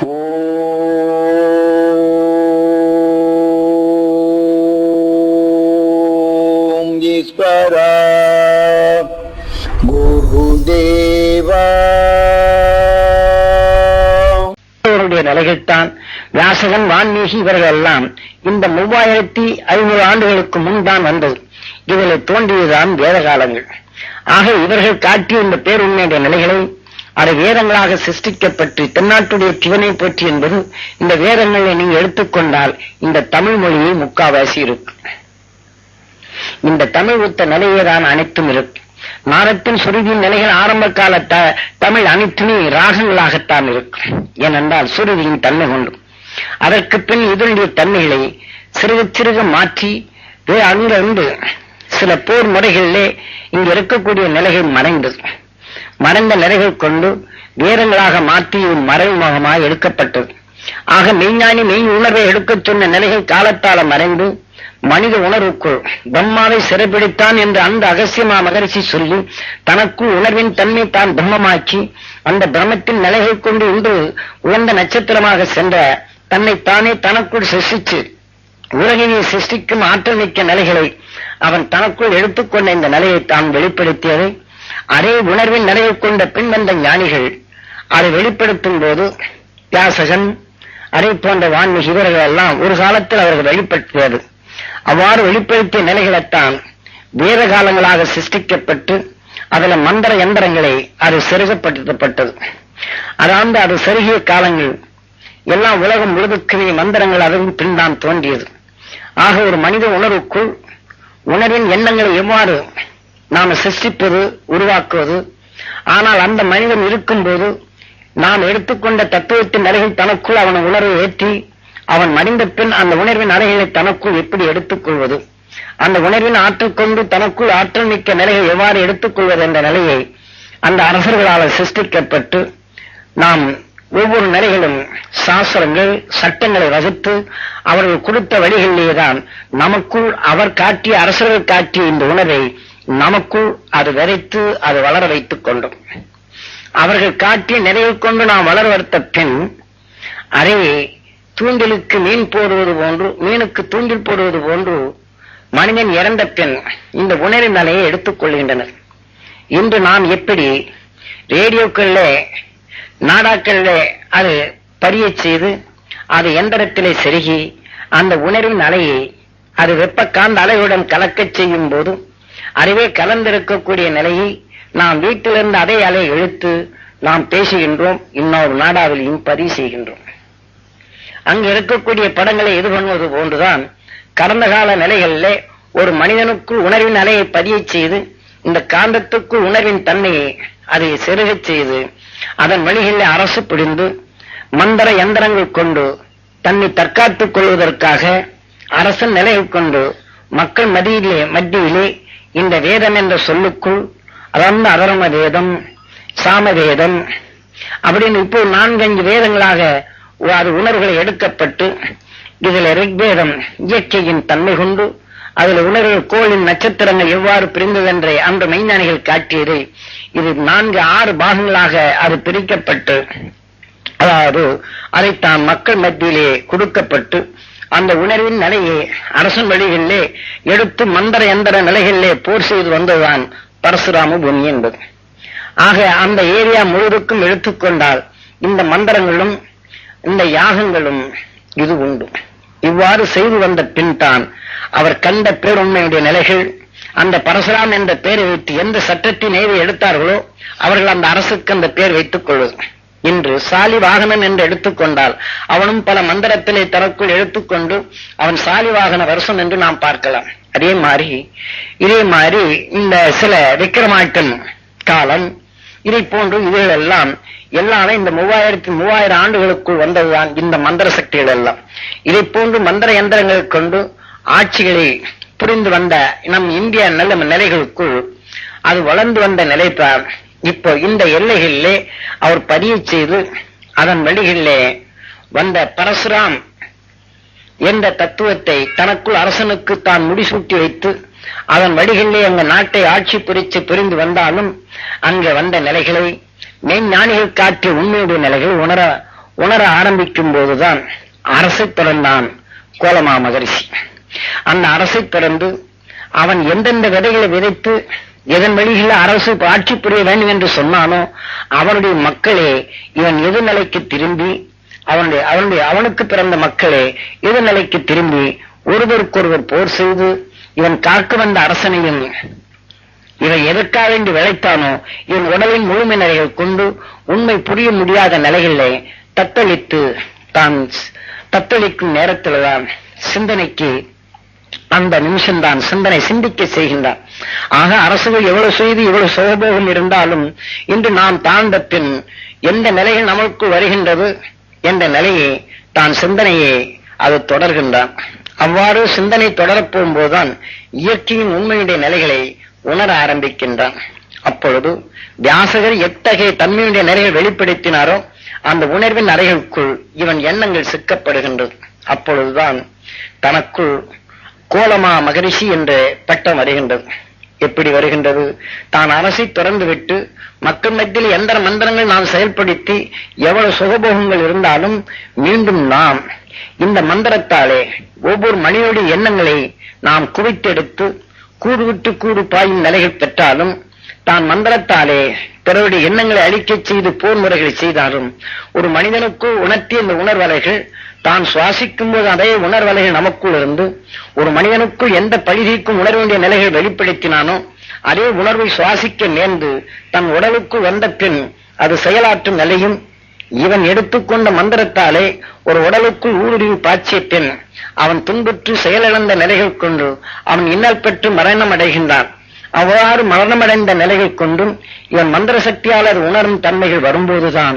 ஓம் ஈஸ்வரா. குருதேவா. அவருடைய வியாசகன் வான்மீகி இவர்கள் எல்லாம் இந்த மூவாயிரத்தி ஐநூறு ஆண்டுகளுக்கு முன் தான் வந்தது. இதில் தோன்றியதுதான் வேத காலங்கள் ஆக இவர்கள் காட்டிய இந்த பேருண்மையுடைய நிலைகளை அதை வேதங்களாக சிருஷ்டிக்கப்பட்டு தென்னாட்டுடைய சிவனை பற்றி என்பது இந்த வேதங்களை நீங்க எடுத்துக்கொண்டால் இந்த தமிழ் மொழியை முக்காவாசி இருக்கு. இந்த தமிழ் ஒத்த நிலையேதான் அனைத்தும் இருக்கு. நாரத்தின் சுருதியின் நிலைகள் ஆரம்ப கால தமிழ் அனைத்துமே ராகங்களாகத்தான் இருக்கும் ஏனென்றால் சுருதியின் தன்மை கொண்டு. அதற்கு பின் இதனுடைய தன்மைகளை சிறுக சிறுக மாற்றி வே- அங்கிருந்து சில போர் முறைகளிலே இங்கு இருக்கக்கூடிய நிலைகள் மறைந்தது மறைந்த நிலைகள் கொண்டு வேரங்களாக மாற்றி உன் மறைமுகமாக எடுக்கப்பட்டது. ஆக மெய்ஞானி மெய் உணர்வை எடுக்கச் சொன்ன நிலைகள் காலத்தால மறைந்து மனித உணர்வுக்குள் பிரம்மாவை சிறப்பிடித்தான் என்று அந்த அகசியமா மகரிஷி சொல்லி தனக்குள் உணர்வின் தன்மை தான் பிரம்மமாக்கி அந்த பிரம்மத்தின் நிலைகள் கொண்டு இன்று உயர்ந்த நட்சத்திரமாக சென்ற தன்னை தானே தனக்குள் சிருஷ்டிச்சு உலகினை சிருஷ்டிக்கும் ஆற்றல் மிக்க நிலைகளை அவன் தனக்குள் எடுத்துக்கொண்ட இந்த நிலையை தான் வெளிப்படுத்தியதை. அதே உணர்வின் நிறைவு கொண்ட பின் வந்த ஞானிகள் அதை வெளிப்படுத்தும் போது வியாசகன் அதை போன்ற வான்மீகி இவர்கள் எல்லாம் ஒரு காலத்தில் அவர்கள் வெளிப்படுத்தியது அவ்வாறு வெளிப்படுத்திய நிலைகளைத்தான் வேத காலங்களாக சிருஷ்டிக்கப்பட்டு அதில் மந்திர யந்திரங்களை அது செருகப்படுத்தப்பட்டது. அதாவது அது செருகிய காலங்கள் எல்லாம் உலகம் முழுதுக்குரிய மந்திரங்கள் அதுவும் பின்தான் தோன்றியது. ஆக ஒரு மனித உணர்வுக்குள் உணர்வின் எண்ணங்களை எவ்வாறு நாம் சிருஷ்டிப்பது உருவாக்குவது. ஆனால் அந்த மனிதன் இருக்கும்போது நாம் எடுத்துக்கொண்ட தத்துவத்தின் அருகில் தனக்குள் அவன் உணர்வை ஏற்றி அவன் மடிந்த பின் அந்த உணர்வின் அருகிலை தனக்குள் எப்படி எடுத்துக்கொள்வது? அந்த உணர்வின் ஆற்றல் கொண்டு தனக்குள் ஆற்றல் மிக்க நிலையை எவ்வாறு எடுத்துக்கொள்வது என்ற நிலையை அந்த அரசர்களால் சிருஷ்டிக்கப்பட்டு நாம் ஒவ்வொரு நிலைகளும் சாஸ்திரங்கள் சட்டங்களை வகுத்து அவர்கள் கொடுத்த வழிகளிலேதான் நமக்குள் அவர் காட்டிய அரசர்கள் காட்டிய இந்த உணர்வை நமக்குள் அது விதைத்து அது வளர வைத்துக் கொண்டோம். அவர்கள் காட்டிய நிறைவு கொண்டு நாம் வளர வைத்த பின் அதை தூண்டிலுக்கு மீன் போடுவது போன்று மீனுக்கு தூண்டில் போடுவது போன்று மனிதன் இறந்த பின் இந்த உணர்வு நிலையை எடுத்துக் கொள்கின்றனர். இன்று நாம் எப்படி ரேடியோக்கள்ல நாடாக்கள்ல அது பரிய செய்து அது எந்திரத்திலே செருகி அந்த உணர்வின் அலையை அது வெப்பக்காந்த அலையுடன் கலக்கச் செய்யும் போது அறிவே கலந்திருக்கக்கூடிய நிலையை நாம் வீட்டிலிருந்து அதே அலை இழுத்து நாம் பேசுகின்றோம். இன்னொரு நாடாவிலையும் பதிவு செய்கின்றோம். அங்கு இருக்கக்கூடிய படங்களை இது பண்ணுவது போன்றுதான் கடந்த கால நிலைகளிலே ஒரு மனிதனுக்குள் உணர்வின் அலையை பதியச் செய்து இந்த காந்தத்துக்குள் உணர்வின் தன்மையை அதை செருகச் செய்து அதன் வழிகளில் அரசு பிடிந்து மந்திர யந்திரங்கள் கொண்டு தன்னை தற்காத்துக் கொள்வதற்காக அரசன் நிலையை கொண்டு மக்கள் மதியிலே மத்தியிலே இந்த வேதம் என்ற சொல்லுக்குள் அதாவது அதர்ம வேதம் சாம வேதம் அப்படின்னு இப்போ நான்கஞ்சு வேதங்களாக அது உணர்வுகளை எடுக்கப்பட்டு இதில் ரிக்வேதம் இயற்கையின் தன்மை கொண்டு அதில் உணர்வு கோளின் நட்சத்திரங்கள் எவ்வாறு பிரிந்ததென்றே அந்த மெய்ஞானிகள் காட்டியதை. இது நான்கு ஆறு பாகங்களாக அது பிரிக்கப்பட்டு அதாவது அதைத்தான் மக்கள் மத்தியிலே கொடுக்கப்பட்டு அந்த உணர்வின் நிலையை அரசன் வழிகளிலே எடுத்து மந்திர எந்திர நிலைகளிலே போர் செய்து வந்ததுதான் பரசுராம பூமி என்பது. ஆக அந்த ஏரியா முழுவதுக்கும் எடுத்துக்கொண்டால் இந்த மந்திரங்களும் இந்த யாகங்களும் இது உண்டு. இவ்வாறு செய்து வந்த பின் தான் அவர் கண்ட பேருண்மையுடைய நிலைகள் அந்த பரசுராம் என்ற பெயரை வைத்து எந்த சட்டத்தின் எடுத்தார்களோ அவர்கள் அந்த அரசுக்கு அந்த பெயர் வைத்துக் கொள்வது. இன்று சாலிவாகனன் என்று எடுத்துக்கொண்டால் அவனும் பல மந்திரத்திலே தனக்குள் எடுத்துக்கொண்டு அவன் சாலிவாகன வருஷம் என்று நாம் பார்க்கலாம். அதே மாதிரி இதே மாதிரி இந்த சில விக்ரமாட்டன் காலம் இதை போன்று இவைகள் எல்லாம் எல்லாமே இந்த மூவாயிரத்தி மூவாயிரம் ஆண்டுகளுக்குள் வந்ததுதான் இந்த மந்திர சக்திகள் எல்லாம். இதை போன்று மந்திர யந்திரங்களை கொண்டு ஆட்சிகளை புரிந்து வந்த நம் இந்திய நல்ல நிலைகளுக்குள் அது வளர்ந்து வந்த நிலைதான் இப்போ இந்த எல்லைகளிலே அவர் பதிய செய்து அதன் வழிகளிலே வந்த பரசுராம் என்ற தத்துவத்தை தனக்குள் அரசனுக்கு தான் முடிசூட்டி வைத்து அதன் வழிகளிலே எங்க நாட்டை ஆட்சி புரிச்சு புரிந்து வந்தாலும் அங்க வந்த நிலைகளை மெய்ஞானிகள் காட்டிய உண்மையுடைய நிலைகள் உணர உணர ஆரம்பிக்கும் போதுதான் அரசை பிறந்தான் கோலமா மகரிஷி அந்த அரசை பிறந்து அவன் எந்தெந்த விதைகளை விதைத்து எதன் வழியில் அரசு ஆட்சி புரிய வேண்டும் என்று சொன்னானோ அவனுடைய மக்களே இவன் எதிர்நிலைக்கு திரும்பி அவனுடைய அவனுடைய அவனுக்கு பிறந்த மக்களே எதிர்நிலைக்கு திரும்பி ஒருவருக்கொருவர் போர் செய்து இவன் காக்க வந்த அரசனையும் இவன் எதற்காக வேண்டி விளைத்தானோ இவன் உடலின் முழுமை நிலைகள் கொண்டு உண்மை புரிய முடியாத நிலைகளிலே தத்தளித்து தான் தத்தளிக்கும் நேரத்தில்தான் சிந்தனைக்கு அந்த நிமிஷம்தான் சிந்தனை சிந்திக்க செய்கின்றான் ஆக அரசுகள் எவ்வளவு செய்து எவ்வளவு சுகபோகம் இருந்தாலும் இன்று நாம் தாழ்ந்த பின் எந்த நிலையில் நமக்கு வருகின்றது என்ற நிலையை தான் சிந்தனையை அது தொடர்கின்றான் அவ்வாறு சிந்தனை தொடரப் போகும்போதுதான் இயற்கையின் உண்மையுடைய நிலைகளை உணர ஆரம்பிக்கின்றான் அப்பொழுது வியாசகர் எத்தகைய தன்மையுடைய நிலையை வெளிப்படுத்தினாரோ அந்த உணர்வின் அறைகளுக்குள் இவன் எண்ணங்கள் சிக்கப்படுகின்றது. அப்பொழுதுதான் தனக்குள் கோலமா மகரிஷி என்ற பட்டம் வருகின்றது. எப்படி வருகின்றது? தான் அரசை திறந்து விட்டு மக்கள் மத்தியில் எந்த மந்திரங்கள் நாம் செயல்படுத்தி எவ்வளவு சுகபோகங்கள் இருந்தாலும் மீண்டும் நாம் இந்த மந்திரத்தாலே ஒவ்வொரு மனிதனுடைய எண்ணங்களை நாம் குவித்தெடுத்து கூடு விட்டு கூடு பாயும் நிலைகள் பெற்றாலும் தான் மந்திரத்தாலே பிறருடைய எண்ணங்களை அழிக்கச் செய்து போர் முறைகளை செய்தாலும் ஒரு மனிதனுக்கு உணர்த்திய இந்த உணர்வலைகள் தான் சுவாசிக்கும் போது அதே உணர்வலைகள் நமக்குள் இருந்து ஒரு மனிதனுக்குள் எந்த பழிதீர்க்கும் உணர வேண்டிய நிலைகள் வெளிப்படுத்தினானோ அதே உணர்வை சுவாசிக்க நேர்ந்து தன் உடலுக்குள் வந்த பின் அது செயலாற்றும் நிலையும் இவன் எடுத்துக்கொண்ட மந்திரத்தாலே ஒரு உடலுக்குள் ஊடுருவி பாய்ச்சிய பின் அவன் துன்புற்று செயலிழந்த நிலைகள் கொண்டு அவன் இன்னல் பெற்று மரணம் அடைகின்றான் அவ்வாறு மரணமடைந்த நிலைகள் கொண்டும் இவன் மந்திர சக்தியால் அது உணரும் தன்மைகள் வரும்போதுதான்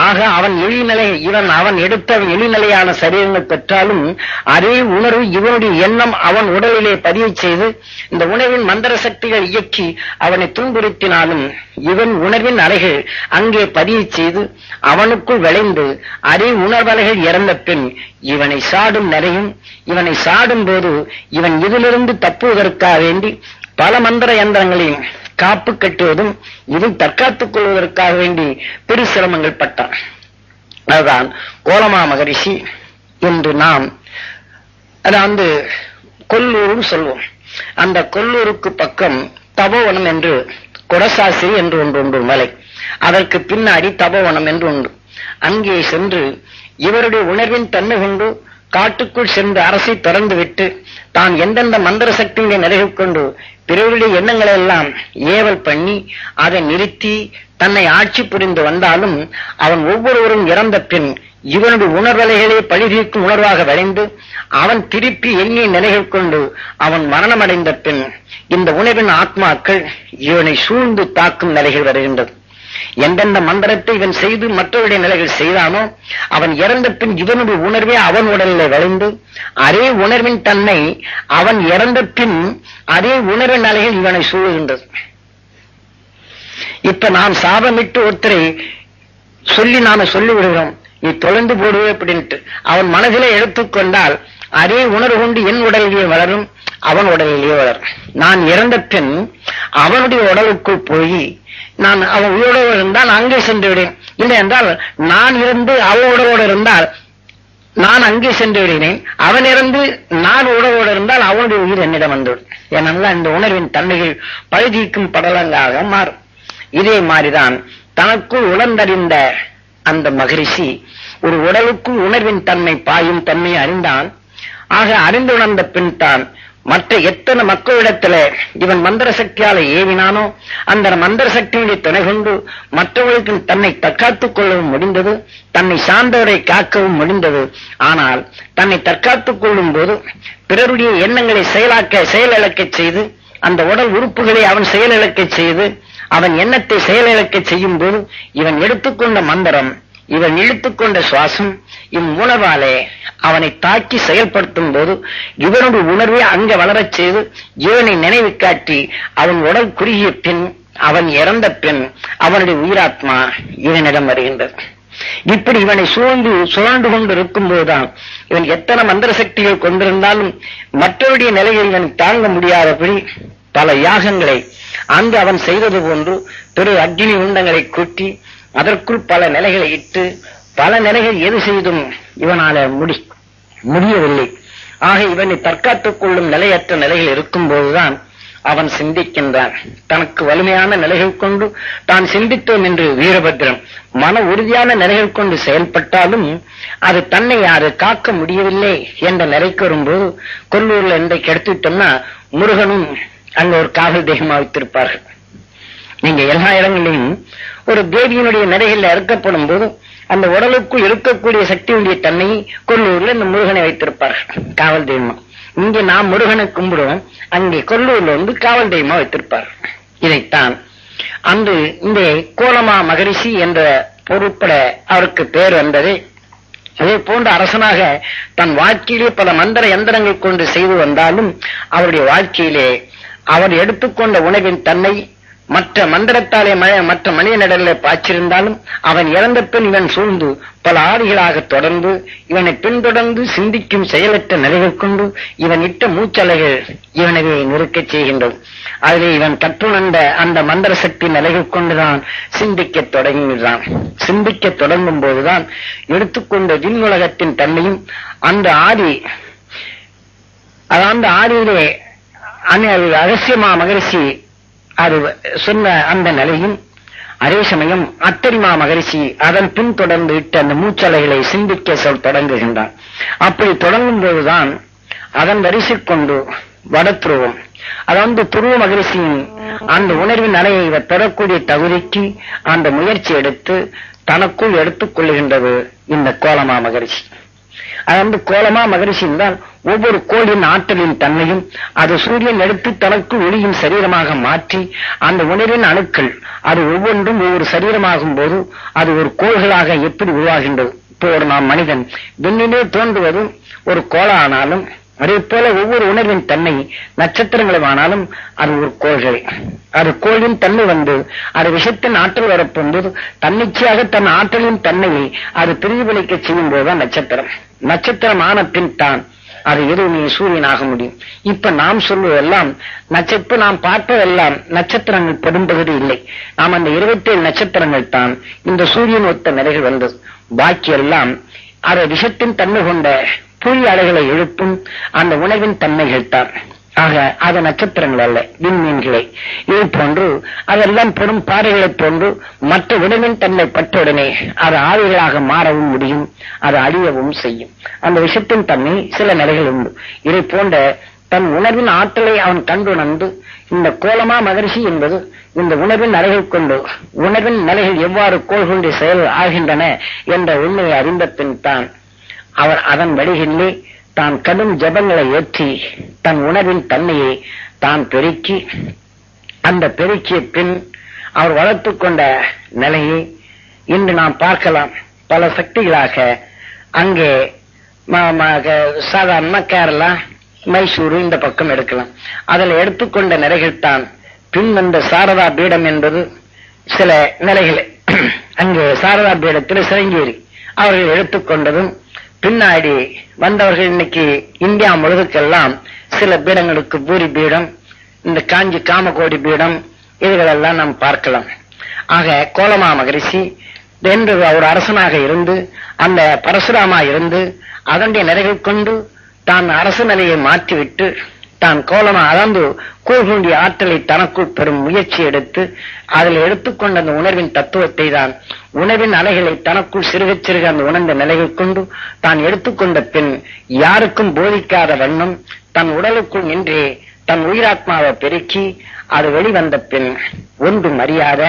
ஆக அவன் எழிநிலை இவன் அவன் எடுத்த எளிநிலையான சரீரங்கள் பெற்றாலும் அதே உணர்வு இவனுடைய எண்ணம் அவன் உடலிலே பதிவு செய்து இந்த உணவின் மந்திர சக்திகள் இயக்கி அவனை துன்புறுத்தினாலும் இவன் உணர்வின் அலைகள் அங்கே பதிவு செய்து அவனுக்குள் விளைந்து அதே உணர்வலைகள் இறந்த பின் இவனை சாடும் நிறையும் இவனை சாடும் போது இவன் இதிலிருந்து தப்புவதற்காக வேண்டி பல மந்திர யந்திரங்களையும் காப்பு கட்டுவதும் இதில் தற்காத்துக் கொள்வதற்காக வேண்டி பெரு சிரமங்கள் பட்டான். அதுதான் கோலமா மகரிஷி என்று நாம் அதாவது கொல்லூர் சொல்வோம். அந்த கொல்லூருக்கு பக்கம் தபோவனம் என்று கொடசாசிரி என்று ஒன்று உண்டு மலை. அதற்கு பின்னாடி தபோவனம் என்று உண்டு. அங்கே சென்று இவருடைய உணர்வின் தன்மை கொண்டு காட்டுக்குள் சென்று அரசை திறந்து விட்டு தான் எந்தெந்த மந்திர சக்திகளை நிலைகள் கொண்டு பிறருடைய எண்ணங்களை எல்லாம் ஏவல் பண்ணி அதை நிறுத்தி தன்னை ஆட்சி புரிந்து வந்தாலும் அவன் ஒவ்வொருவரும் இறந்த பின் இவனுடைய உணர்வலைகளே பழிதீர்க்கும் உணர்வாக விளைந்து அவன் திருப்பி எண்ணி நிலைகள் கொண்டு அவன் மரணமடைந்த பின் இந்த உணர்வின் ஆத்மாக்கள் இவனை சூழ்ந்து தாக்கும் நிலைகள் வருகின்றது. எந்தெந்த மந்திரத்தை இவன் செய்து மற்றவருடைய நிலைகள் செய்தானோ அவன் இறந்த பின் இவனுடைய உணர்வே அவன் உடலில் விளைந்து அதே உணர்வின் தன்னை அவன் இறந்த பின் அதே உணர்வின் நிலைகள் இவனை சூழுகின்றது. இப்ப நாம் சாபமிட்டு ஒருத்தரை சொல்லி நாம சொல்லி விடுகிறோம் நீ தொலைந்து போடுவே அப்படின்ட்டு. அவன் மனதிலே எடுத்துக்கொண்டால் அதே உணர்வு கொண்டு என் உடலிலேயே வளரும் அவன் உடலிலேயே வளரும். நான் இறந்த பின் அவனுடைய உடலுக்குள் போய் நான் அவன் உயிரோடு இருந்தால் அங்கே சென்று இல்லை என்றால் நான் இருந்து அவன் உடவோடு இருந்தால் நான் அங்கே சென்று விடுகிறேன். அவன் இருந்து நான் உடவோடு இருந்தால் அவனுடைய உயிர் என்னிடம் வந்துவிடும் ஏனென்றால் இந்த உணர்வின் தன்மைகள் பழுதிக்கும் படலங்களாக மாறும். இதே மாதிரிதான் தனக்குள் உணர்ந்தறிந்த அந்த மகரிஷி ஒரு உடலுக்குள் உணர்வின் தன்மை பாயும் தன்மை அறிந்தான். ஆக அறிந்து உணர்ந்த பின் தான் மற்ற எத்தனை மக்களிடத்துல இவன் மந்திர சக்தியால ஏவினானோ அந்த மந்திர சக்தியுடைய துணை கொண்டு மற்றவர்களுக்கு தன்னை தற்காத்துக் கொள்ளவும் முடிந்தது தன்னை சார்ந்தவரை காக்கவும் முடிந்தது. ஆனால் தன்னை தற்காத்துக் கொள்ளும் போது பிறருடைய எண்ணங்களை செயலாக்க செயலிழக்க செய்து அந்த உடல் உறுப்புகளை அவன் செயலிழக்க செய்து அவன் எண்ணத்தை செயலிழக்க செய்யும் போது இவன் எடுத்துக்கொண்ட மந்திரம் இவன் இழுத்துக்கொண்ட சுவாசம் இவ்வுணர்வாலே அவனை தாக்கி செயல்படுத்தும் போது இவனுடைய உணர்வை அங்க வளரச் செய்து இவனை நினைவு காட்டி அவன் உடல் குறுகிய பின் அவன் இறந்த பின் அவனுடைய உயிராத்மா இவனிடம் வருகின்றது. இப்படி இவனை சூழ்ந்து சுழண்டு கொண்டு இருக்கும் போதுதான் இவன் எத்தனை மந்திர சக்திகள் கொண்டிருந்தாலும் மற்றவருடைய நிலையை இவன் தாங்க முடியாதபடி பல யாகங்களை அங்கு அவன் செய்தது போன்று பெரு அக்னி உண்டங்களை கூட்டி அதற்குள் பல நிலைகளை இட்டு பல நிலைகள் எது செய்தும் இவனால முடி முடியவில்லை. ஆக இவனை தற்காத்துக் கொள்ளும் நிலையற்ற நிலைகள் இருக்கும் போதுதான் அவன் சிந்திக்கின்றான். தனக்கு வலிமையான நிலைகள் கொண்டு தான் சிந்தித்தோம் என்று வீரபத்திரம் மன உறுதியான நிலைகள் கொண்டு செயல்பட்டாலும் அது தன்னை யாரு காக்க முடியவில்லை என்ற நிலைக்கு வரும்போது கொல்லூர்ல இன்றைக்கு எடுத்துட்டோம்னா முருகனும் அங்க ஒரு காவல் தெய்வமா வைத்திருப்பார்கள். நீங்க எல்லா இடங்களிலும் ஒரு தேவியினுடைய நிலைகள்ல அறுக்கப்படும் போது அந்த உடலுக்குள் இருக்கக்கூடிய சக்தியுடைய தன்னை கொல்லூர்ல இந்த முருகனை வைத்திருப்பார்கள். காவல் தெய்வமா. இங்க நாம் முருகனை கும்பிடுவோம். அங்கே கொல்லூர்ல வந்து காவல் தெய்வமா வைத்திருப்பார். இதைத்தான் அன்று இந்த கோலமா மகரிஷி என்ற பொருட்பட அவருக்கு பேர் வந்தது. அதே போன்ற அரசனாக தன் வாழ்க்கையிலே பல மந்திர யந்திரங்கள் கொண்டு செய்து வந்தாலும் அவருடைய வாழ்க்கையிலே அவர் எடுத்துக்கொண்ட உணவின் தன்னை மற்ற மந்திரத்தாலே மற்ற மனித நடலில் பாய்ச்சிருந்தாலும் அவன் இறந்த பின் இவன் சூழ்ந்து பல ஆடிகளாக தொடர்ந்து இவனை பின்தொடர்ந்து சிந்திக்கும் செயலற்ற நிலைகள் கொண்டு இவன் இட்ட மூச்சலைகள் இவனவே நிறுக்கச் செய்கின்றது அதிலே இவன் கற்றுணர்ந்த அந்த மந்திர சக்தி நிலைகள் கொண்டுதான் சிந்திக்க தொடங்குகிறான். சிந்திக்கத் தொடங்கும் போதுதான் எடுத்துக்கொண்ட விண்ணுலகத்தின் தன்மையும் அந்த ஆதி அதான் அந்த ஆதியிலே அன- மகரிஷி அது சொன்ன அந்த நிலையும் அதே சமயம் அத்தரிமா மகரிஷி அதன் பின் தொடர்ந்து இட்டு அந்த மூச்சலைகளை சிந்திக்க சொல் தொடங்குகின்றான் அப்படி தொடங்கும் போதுதான் அதன் வரிசை கொண்டு வடத்துருவம் அதாவது துருவ மகரிஷியின் அந்த உணர்வின் அலையை இவர் பெறக்கூடிய தகுதிக்கு அந்த முயற்சி எடுத்து தனக்குள் எடுத்துக் கொள்ளுகின்றது இந்த கோலமா மகரிஷி. அது வந்து கோலமா மகரிஷியின் தான் ஒவ்வொரு கோளின் ஆற்றலின் தன்மையும் அது சூரியன் எடுத்து தனக்கு ஒளியின் சரீரமாக மாற்றி அந்த உணரின் அணுக்கள் அது ஒவ்வொன்றும் ஒவ்வொரு சரீரமாகும் போது அது ஒரு கோள்களாக எப்படி உருவாகின்றது? இப்போ ஒரு நாம் மனிதன் விண்ணிலே தோன்றுவது ஒரு கோளானாலும் அதே போல ஒவ்வொரு உணர்வின் தன்மை நட்சத்திரங்களும் ஆனாலும் அது ஒரு கோள்கள். அது கோளின் தன்மை வந்து அது விஷத்தின் ஆற்றல் வரப்போகும்போது தன்னிச்சையாக தன் ஆற்றலின் தன்மையை அது பிரதிபலிக்க செய்யும் போதுதான் நட்சத்திரம். நட்சத்திரம் ஆன பின் தான் அது எதுவுமே சூரியனாக முடியும். இப்ப நாம் சொல்வதெல்லாம் நட்சத்திர நாம் பார்ப்பதெல்லாம் நட்சத்திரங்கள் பெரும்பகுதி இல்லை. நாம் அந்த இருபத்தேழு நட்சத்திரங்கள் தான் இந்த சூரியன் ஒத்த நிலைகள் வந்தது. பாக்கி எல்லாம் விஷத்தின் தன்மை கொண்ட புரிய அலைகளை எழுப்பும் அந்த உணவின் தன்மைகள் தான். ஆக அது நட்சத்திரங்கள் அல்ல விண்மீன்களை. இது போன்று அதெல்லாம் பெரும் பாறைகளைப் போன்று மற்ற உணவின் தன்னை பட்டவுடனே அது ஆவிகளாக மாறவும் முடியும் அது அழியவும் செய்யும். அந்த விஷத்தின் தன்மை சில நிலைகள் உண்டு. இதை போன்ற தன் உணர்வின் ஆற்றலை அவன் கண்டுணர்ந்து இந்த கோலமா மகரிஷி என்பது இந்த உணர்வின் நிலைகள் கொண்டு உணர்வின் நிலைகள் எவ்வாறு கோள்களுடைய செயல் ஆகின்றன என்ற உண்மையை அறிந்த பின் தான் அவர் அதன் வழிகளிலே தான் கடும் ஜபங்களை ஏற்றி தன் உணர்வின் தன்மையை தான் பெருக்கி அந்த பெருக்கிய பின் அவர் வளர்த்துக் கொண்ட நிலையை இன்று நாம் பார்க்கலாம். பல சக்திகளாக அங்கே சாதாரண கேரளா மைசூரு இந்த பக்கம் எடுக்கலாம். அதில் எடுத்துக்கொண்ட நிலைகள் தான் பின் வந்த சாரதா பீடம் என்பது சில நிலைகள். அங்கே சாரதா பீடத்தில் சிரங்கேரி அவர்கள் எடுத்துக்கொண்டதும் பின்னாடி வந்தவர்கள் இன்னைக்கு இந்தியா முழுதுக்கெல்லாம் சில பீடங்களுக்கு பூரி பீடம் இந்த காஞ்சி காமகோடி பீடம் இதுகளெல்லாம் நாம் பார்க்கலாம். ஆக கோலமா மகரிஷி என்று ஒரு அரசனாக இருந்து அந்த பரசுராமா இருந்து அதனுடைய நிறைகள் கொண்டு தான் அரசு நிலையை மாற்றிவிட்டு தான் கோலமா அளந்து கூழ்குண்டிய ஆற்றலை தனக்குள் பெறும் முயற்சி எடுத்து அதில் எடுத்துக்கொண்ட அந்த உணர்வின் தத்துவத்தை தான் உணவின் அலைகளை தனக்குள் சிறுகச் சிறுக அந்த உணர்ந்த நிலையை கொண்டு தான் எடுத்துக்கொண்ட பின் யாருக்கும் போதிக்காத வண்ணம் தன் உடலுக்குள் நின்றே தன் உயிராத்மாவை பெருக்கி அது வெளிவந்த பின் ஒன்றும் அறியாத